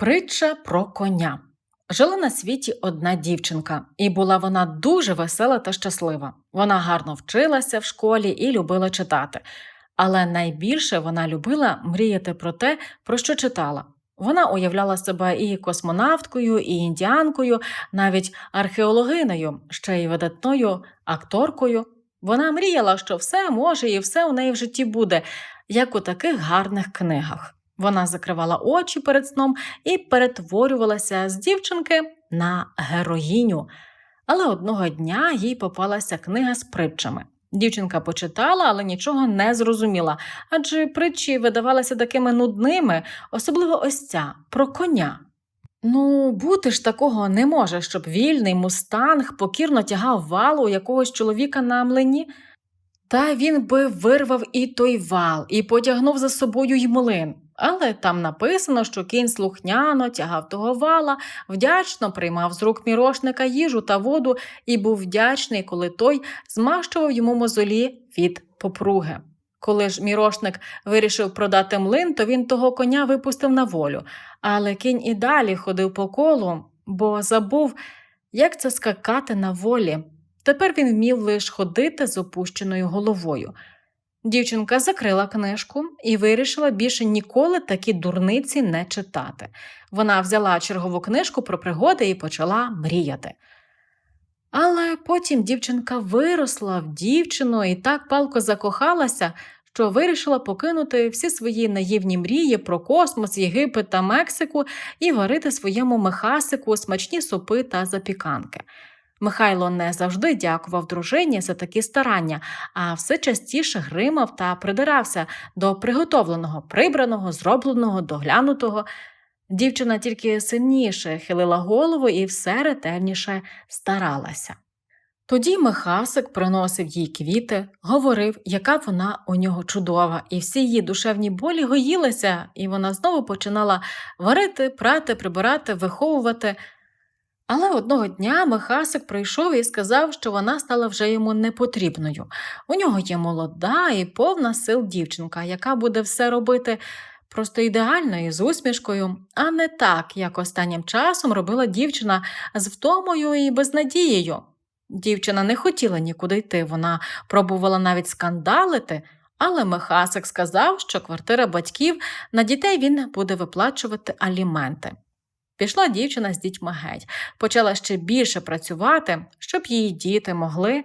Притча про коня. Жила на світі одна дівчинка, і була вона дуже весела та щаслива. Вона гарно вчилася в школі і любила читати. Але найбільше вона любила мріяти про те, про що читала. Вона уявляла себе і космонавткою, і індіанкою, навіть археологинею, ще й видатною акторкою. Вона мріяла, що все може і все у неї в житті буде, як у таких гарних книгах. Вона закривала очі перед сном і перетворювалася з дівчинки на героїню. Але одного дня їй попалася книга з притчами. Дівчинка почитала, але нічого не зрозуміла, адже притчі видавалися такими нудними, особливо ось ця про коня. Ну, бути ж такого не може, щоб вільний мустанг покірно тягав валу якогось чоловіка на млині. Та він би вирвав і той вал, і потягнув за собою й млин. Але там написано, що кінь слухняно тягав того вала, вдячно приймав з рук мірошника їжу та воду і був вдячний, коли той змащував йому мозолі від попруги. Коли ж мірошник вирішив продати млин, то він того коня випустив на волю, але кінь і далі ходив по колу, бо забув, як це скакати на волі. Тепер він вмів лише ходити з опущеною головою. Дівчинка закрила книжку і вирішила більше ніколи такі дурниці не читати. Вона взяла чергову книжку про пригоди і почала мріяти. Але потім дівчинка виросла в дівчину і так палко закохалася, що вирішила покинути всі свої наївні мрії про космос, Єгипет та Мексику і варити своєму мехасику смачні супи та запіканки. Михайло не завжди дякував дружині за такі старання, а все частіше гримав та придирався до приготовленого, прибраного, зробленого, доглянутого. Дівчина тільки сильніше хилила голову і все ретельніше старалася. Тоді Михасик приносив їй квіти, говорив, яка вона у нього чудова, і всі її душевні болі гоїлися, і вона знову починала варити, прати, прибирати, виховувати. Але одного дня Михасик прийшов і сказав, що вона стала вже йому непотрібною. У нього є молода і повна сил дівчинка, яка буде все робити просто ідеально і з усмішкою, а не так, як останнім часом робила дівчина з втомою і безнадією. Дівчина не хотіла нікуди йти, вона пробувала навіть скандалити. Але Михасик сказав, що квартира батьків на дітей він буде виплачувати аліменти. Пішла дівчина з дітьми геть, почала ще більше працювати, щоб її діти могли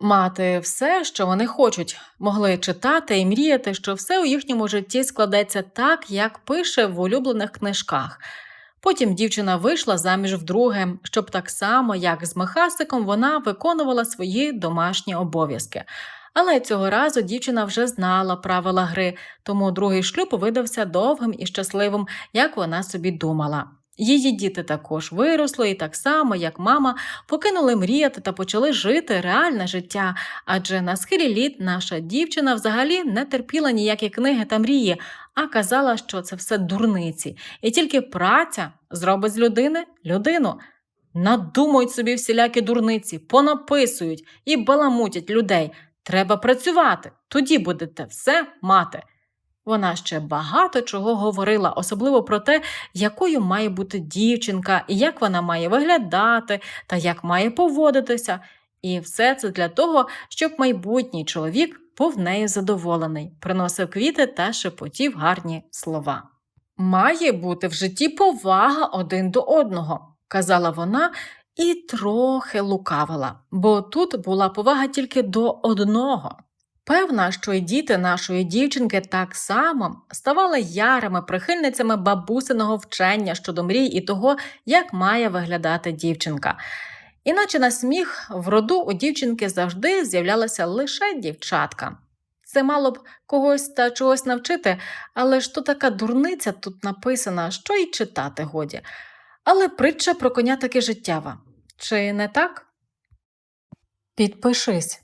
мати все, що вони хочуть, могли читати і мріяти, що все у їхньому житті складеться так, як пише в улюблених книжках. Потім дівчина вийшла заміж вдруге, щоб так само, як з Михасиком, вона виконувала свої домашні обов'язки. Але цього разу дівчина вже знала правила гри, тому другий шлюб видався довгим і щасливим, як вона собі думала. Її діти також виросли і так само, як мама, покинули мріяти та почали жити реальне життя, адже на схилі літ наша дівчина взагалі не терпіла ніякі книги та мрії, а казала, що це все дурниці, і тільки праця зробить з людини людину. Надумають собі всілякі дурниці, понаписують і баламутять людей. Треба працювати, тоді будете все мати. Вона ще багато чого говорила, особливо про те, якою має бути дівчинка, і як вона має виглядати та як має поводитися. І все це для того, щоб майбутній чоловік був нею задоволений, приносив квіти та шепотів гарні слова. Має бути в житті повага один до одного, казала вона і трохи лукавила, бо тут була повага тільки до одного. Певна, що й діти нашої дівчинки так само ставали ярими прихильницями бабусиного вчення щодо мрій і того, як має виглядати дівчинка. Іначе на сміх в роду у дівчинки завжди з'являлася лише дівчатка. Це мало б когось та чогось навчити, але ж то така дурниця тут написана, що й читати годі. Але притча про коня таки життєва. Чи не так? Підпишись.